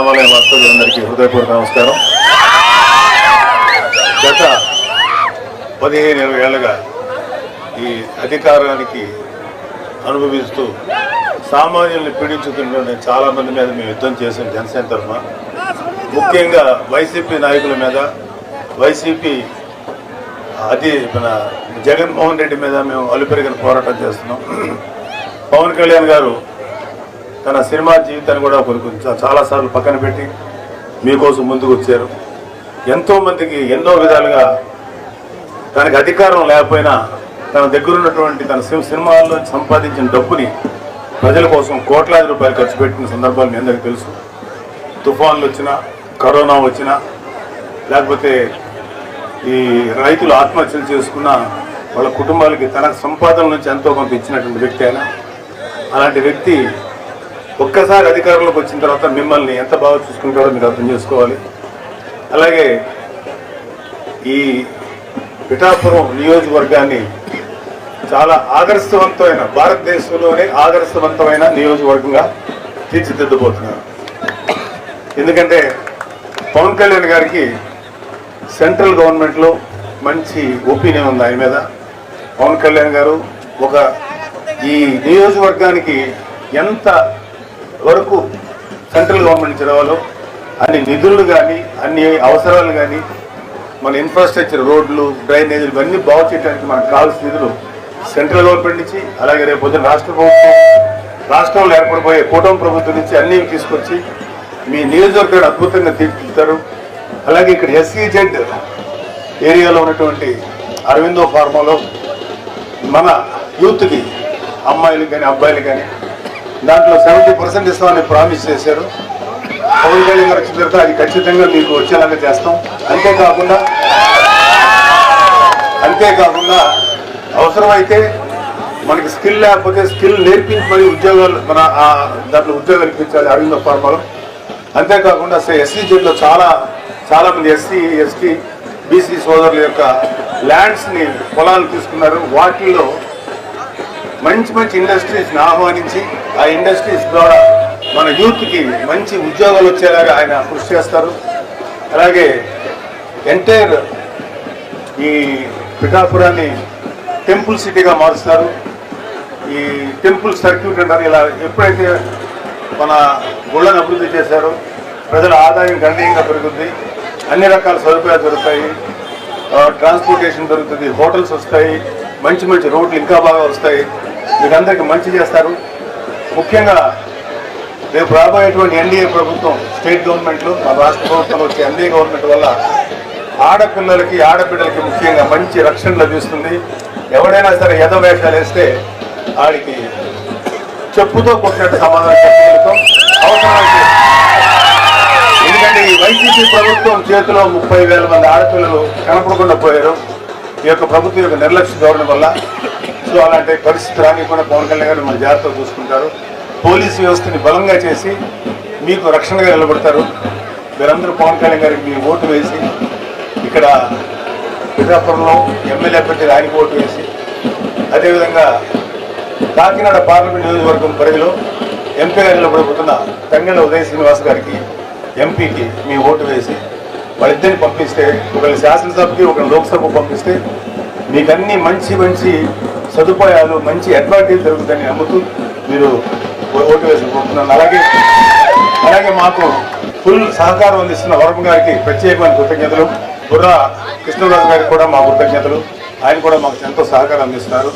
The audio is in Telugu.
సోదరులందరికీ హృదయపూర్వక నమస్కారం. గత పదిహేను ఇరవై ఏళ్ళుగా ఈ అధికారానికి అనుభవిస్తూ సామాన్యుల్ని పీడించుతుంటే చాలా మంది మీద మేము యుద్ధం చేసాం జనసేన తరఫున ముఖ్యంగా వైసీపీ నాయకుల మీద వైసీపీ అది మన జగన్మోహన్ రెడ్డి మీద మేము అలుపెరిగిన పోరాటం చేస్తున్నాం. పవన్ కళ్యాణ్ గారు తన సినిమా జీవితాన్ని కూడా కొన్ని చాలాసార్లు పక్కన పెట్టి మీకోసం ముందుకు వచ్చారు. ఎంతోమందికి ఎన్నో విధాలుగా తనకి అధికారం లేకపోయినా తన దగ్గరున్నటువంటి తన సినిమాల్లో సంపాదించిన డబ్బుని ప్రజల కోసం కోట్లాది రూపాయలు ఖర్చు పెట్టిన సందర్భాలు మీ అందరికీ తెలుసు. తుఫాన్లు వచ్చినా కరోనా వచ్చినా లేకపోతే ఈ రైతులు ఆత్మహత్యలు చేసుకున్న వాళ్ళ కుటుంబాలకి తన సంపాదన నుంచి ఎంతో కొంత ఇచ్చినటువంటి వ్యక్తి అయినా అలాంటి వ్యక్తి ఒక్కసారి అధికారంలోకి వచ్చిన తర్వాత మిమ్మల్ని ఎంత బాగా చూసుకుంటారో మీరు అర్థం చేసుకోవాలి. అలాగే ఈ పిఠాపురం నియోజకవర్గాన్ని చాలా ఆదర్శవంతమైన భారతదేశంలోనే ఆదర్శవంతమైన నియోజకవర్గంగా తీర్చిదిద్దబోతున్నారు. ఎందుకంటే పవన్ కళ్యాణ్ గారికి సెంట్రల్ గవర్నమెంట్లో మంచి ఒపీనియన్ ఉంది ఆయన మీద. పవన్ కళ్యాణ్ గారు ఒక ఈ నియోజకవర్గానికి ఎంత వరకు సెంట్రల్ గవర్నమెంట్ నుంచి రావాలో అన్ని నిధులు కానీ అన్ని అవసరాలు కానీ మన ఇన్ఫ్రాస్ట్రక్చర్ రోడ్లు డ్రైనేజీలు ఇవన్నీ బాగు చేయడానికి మనకు కావాల్సిన నిధులు సెంట్రల్ గవర్నమెంట్ నుంచి అలాగే రేపు పొద్దున్న రాష్ట్ర ప్రభుత్వం రాష్ట్రంలో ఏర్పడిపోయే కూటమి ప్రభుత్వం నుంచి అన్నీ తీసుకొచ్చి మీ నియోజకవర్గాన్ని అద్భుతంగా తీర్చిదిద్దారు అలాగే ఇక్కడ ఎస్సీజెడ్ ఏరియాలో ఉన్నటువంటి అరవిందో ఫార్మాలో మన యూత్కి అమ్మాయిలు కానీ అబ్బాయిలు కానీ దాంట్లో సెవెంటీ పర్సెంట్ ఇస్తామని ప్రామిస్ చేశారు. పవన్ కళ్యాణ్ గారు వచ్చిన తర్వాత అది ఖచ్చితంగా మీకు వచ్చేలాగా చేస్తాం. అంతేకాకుండా అంతేకాకుండా అవసరమైతే మనకి స్కిల్ లేకపోతే స్కిల్ నేర్పించి మరి ఉద్యోగాలు మన దాంట్లో ఉద్యోగాలు ఇప్పించాలి అరవింద ఫార్మాలో. అంతేకాకుండా ఎస్సీజెడ్లో చాలా చాలా చాలామంది ఎస్సీ ఎస్టీ బీసీ సోదరుల యొక్క ల్యాండ్స్ని పొలాలు తీసుకున్నారు. వాటిల్లో మంచి మంచి ఇండస్ట్రీస్ని ఆహ్వానించి ఆ ఇండస్ట్రీస్ ద్వారా మన యూత్కి మంచి ఉద్యోగాలు వచ్చేలాగా ఆయన కృషి చేస్తారు. అలాగే ఎంటైర్ ఈ పిఠాపురాన్ని టెంపుల్ సిటీగా మారుస్తారు. ఈ టెంపుల్ సర్క్యూట్ అంటారు. ఇలా ఎప్పుడైతే మన గుళ్ళను అభివృద్ధి చేశారో ప్రజల ఆదాయం గణనీయంగా పెరుగుద్ది. అన్ని రకాల సదుపాయాలు దొరుకుతాయి. ట్రాన్స్పోర్టేషన్ దొరుకుతుంది. హోటల్స్ వస్తాయి. మంచి మంచి రోడ్లు ఇంకా బాగా వస్తాయి. మీరందరికీ మంచి చేస్తారు. ముఖ్యంగా రేపు రాబోయేటువంటి ఎన్డీఏ ప్రభుత్వం స్టేట్ గవర్నమెంట్లు మా రాష్ట్ర ప్రభుత్వం వచ్చే ఎన్డీఏ గవర్నమెంట్ వల్ల ఆడపిల్లలకి ఆడబిడ్డలకి ముఖ్యంగా మంచి రక్షణ లభిస్తుంది. ఎవడైనా సరే యథవేషాలు వేస్తే ఆడికి చెప్పుతో కొట్టినట్టు సమాధానం చెప్పగలుగుతాం అవసరమైతే ఎందుకంటే ఈ వైసీపీ ప్రభుత్వం చేతిలో ముప్పై వేల మంది ఆడపిల్లలు కనపడకుండా పోయారు. ఈ యొక్క ప్రభుత్వం యొక్క నిర్లక్ష్య ధోరణి వల్ల సో అలాంటి పరిస్థితి కూడా పవన్ కళ్యాణ్ గారు మన జాగ్రత్తగా చూసుకుంటారు. పోలీసు వ్యవస్థని బలంగా చేసి మీకు రక్షణగా నిలబడతారు. మీరందరూ పవన్ కళ్యాణ్ గారికి మీ ఓటు వేసి ఇక్కడ పిఠాపురంలో ఎమ్మెల్యే అభ్యర్థి ఆయనకి ఓటు వేసి అదేవిధంగా కాకినాడ పార్లమెంట్ నియోజకవర్గం పరిధిలో ఎంపీగా నిలబడిపోతున్న తంగళ్ళ ఉదయ శ్రీనివాస్ గారికి ఎంపీకి మీ ఓటు వేసి వాళ్ళిద్దరిని పంపిస్తే ఒకరిని శాసనసభకి ఒకరిని లోక్సభకు పంపిస్తే మీకు అన్ని మంచి మంచి సదుపాయాలు మంచి అడ్వాంటేజ్ జరుగుతుందని నమ్ముతూ మీరు ఓటు వేసుకుంటున్నాను అలాగే అలాగే మాకు ఫుల్ సహకారం అందిస్తున్న వరమ గారికి ప్రత్యేకమైన కృతజ్ఞతలు. బుర్రా కృష్ణరాజు గారికి కూడా మా కృతజ్ఞతలు. ఆయన కూడా మాకు ఎంతో సహకారం అందిస్తున్నారు.